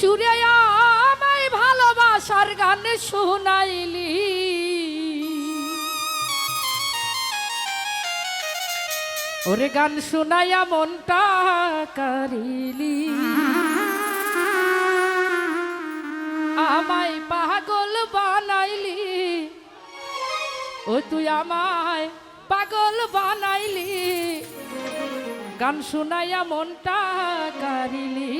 সুরে আমায় ভালোবাসার গান শুনাইলি। ওরে গান শুনাইয়া মনটা কারিলি। আমায় পাগল বানাইলি। ও তুই আমায় পাগল বানাইলি। গান শুনাইয়া মনটা কারিলি।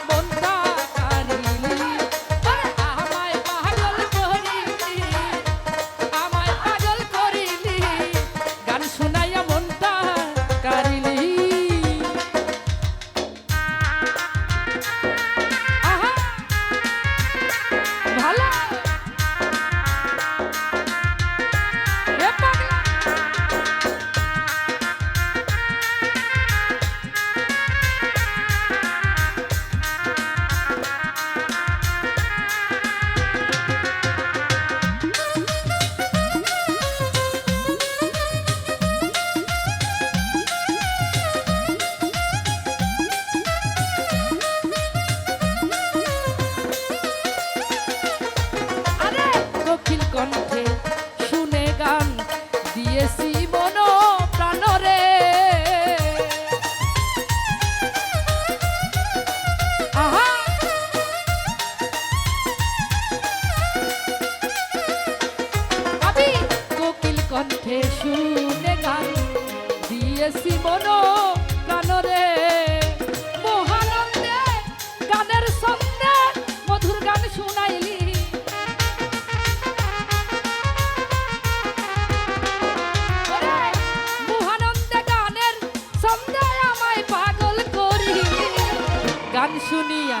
শুনিয়া,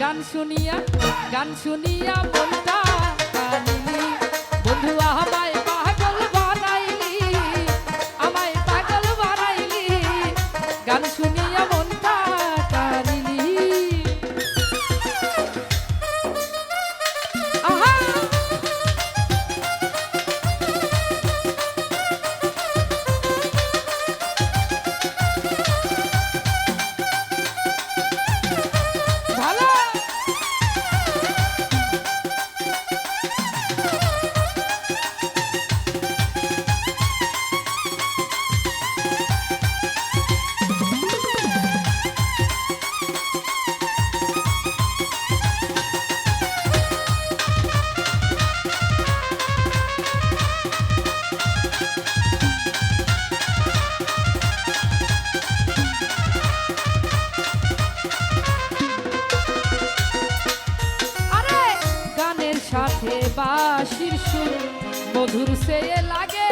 গান শুনিয়া গান শুনিয়া মনটা বন্ধু, আমায় পাগল বানাইলি, আমায় পাগল বানাইলি। গান শুনিয়া মধুর সে লাগে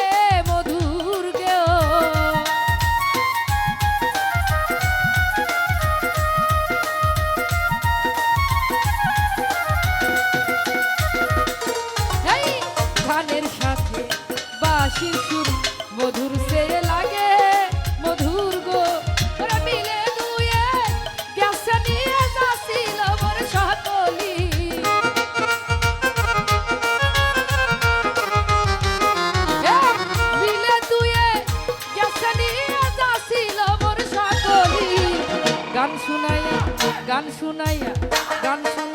গান শুনাইয়া গান শুনাইয়া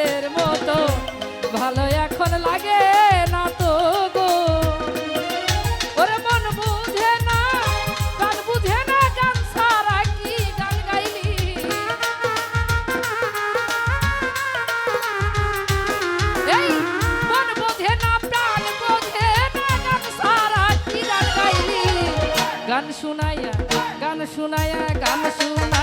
আগের মতো, ভালো এখন লাগে না তো গো। ওরে মন বুঝে না, গান বুঝে না, গান সারা কি গান গাইলি? এই, মন বোঝে না, প্রাণ বোঝে না, গান সারা কি গান গাইলি? গান শুনাইয়া গান শুনাইয়া গান শুনাইয়া